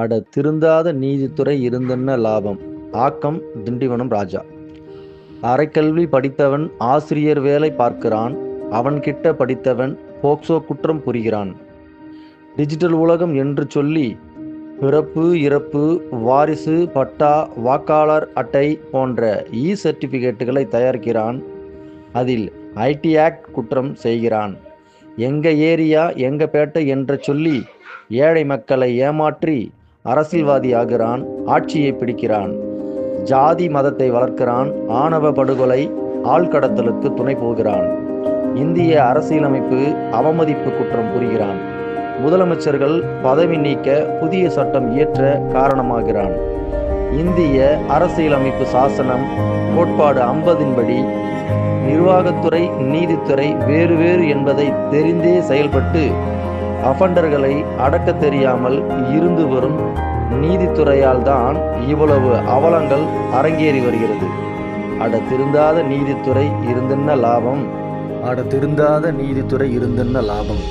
அட திருந்தாத நீதித்துறை இருந்தென்ன லாபம்? ஆக்கம் திண்டிவனம் ராஜா. அரைக்கல்வி படித்தவன் ஆசிரியர் வேலை பார்க்கிறான். அவன் கிட்ட படித்தவன் போக்சோ குற்றம் புரிகிறான். டிஜிட்டல் உலகம் என்று சொல்லி பிறப்பு இறப்பு வாரிசு பட்டா வாக்காளர் அட்டை போன்ற இ சர்டிஃபிகேட்டுகளை தயாரிக்கிறான். அதில் ஐடி ஆக்ட் குற்றம் செய்கிறான். எங்க ஏரியா எங்க பேட்டை என்று சொல்லி ஏழை மக்களை ஏமாற்றி அரசியல்வாதி ஆகிறான் ஆட்சியை பிடிக்கிறான். ஜாதி மதத்தை வளர்க்கிறான் ஆணவ படுகொலை ஆள்கடத்தலுக்கு துணை போகிறான். இந்திய அரசியலமைப்பு அவமதிப்பு குற்றம் புரிகிறான். முதலமைச்சர்கள் பதவி நீக்க புதிய சட்டம் இயற்ற காரணமாகிறான். இந்திய அரசியலமைப்பு சாசனம் கோட்பாடு ஐம்பதின்படி நிர்வாகத்துறை நீதித்துறை வேறு வேறு என்பதை தெரிந்தே செயல்பட்டு அஃபண்டர்களை அடக்க தெரியாமல் இருந்து வரும் நீதித்துறையால் தான் இவ்வளவு அவலங்கள் அரங்கேறி வருகிறது. அட திருந்தாத நீதித்துறை இருந்தென்ன லாபம்? அட திருந்தாத நீதித்துறை இருந்தென்ன லாபம்?